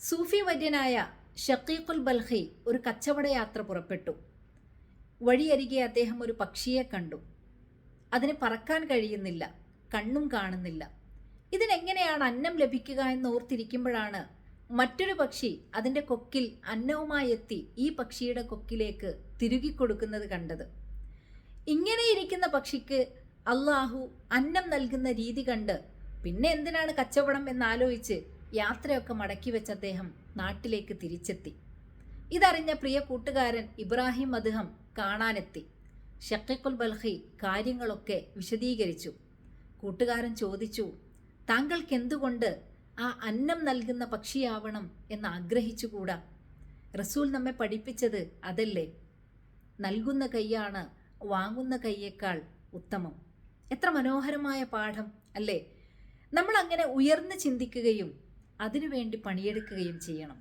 സൂഫി വര്യനായ ഷക്കീഖുൽ ബൽഹി ഒരു കച്ചവട യാത്ര പുറപ്പെട്ടു. വഴിയരികെ അദ്ദേഹം ഒരു പക്ഷിയെ കണ്ടു. അതിന് പറക്കാൻ കഴിയുന്നില്ല കണ്ണും കാണുന്നില്ല. ഇതിനെങ്ങനെയാണ് അന്നം ലഭിക്കുക എന്ന് ഓർത്തിരിക്കുമ്പോഴാണ് മറ്റൊരു പക്ഷി അതിന്റെ കൊക്കിൽ അന്നവുമായി എത്തി ഈ പക്ഷിയുടെ കൊക്കിലേക്ക് തിരുകിക്കൊടുക്കുന്നത് കണ്ടത്. ഇങ്ങനെ ഇരിക്കുന്ന പക്ഷിക്ക് അള്ളാഹു അന്നം നൽകുന്ന രീതി കണ്ട് പിന്നെ എന്തിനാണ് കച്ചവടം എന്നാലോചിച്ച് യാത്രയൊക്കെ മടക്കി വെച്ച അദ്ദേഹം നാട്ടിലേക്ക് തിരിച്ചെത്തി. ഇതറിഞ്ഞ പ്രിയ കൂട്ടുകാരൻ ഇബ്രാഹിം അദ്ദേഹം കാണാനെത്തി. ഷക്കീഖുൽ ബൽഹി കാര്യങ്ങളൊക്കെ വിശദീകരിച്ചു. കൂട്ടുകാരൻ ചോദിച്ചു താങ്കൾക്ക് എന്തുകൊണ്ട് ആ അന്നം നൽകുന്ന പക്ഷിയാവണം എന്ന് ആഗ്രഹിച്ചുകൂടാ റസൂൽ നമ്മെ പഠിപ്പിച്ചത് അതല്ലേ? നൽകുന്ന കൈയാണ് വാങ്ങുന്ന കൈയേക്കാൾ ഉത്തമം. എത്ര മനോഹരമായ പാഠം അല്ലേ? നമ്മൾ അങ്ങനെ ഉയർന്ന് ചിന്തിക്കുകയും അതിനുവേണ്ടി പണിയെടുക്കുകയും ചെയ്യണം.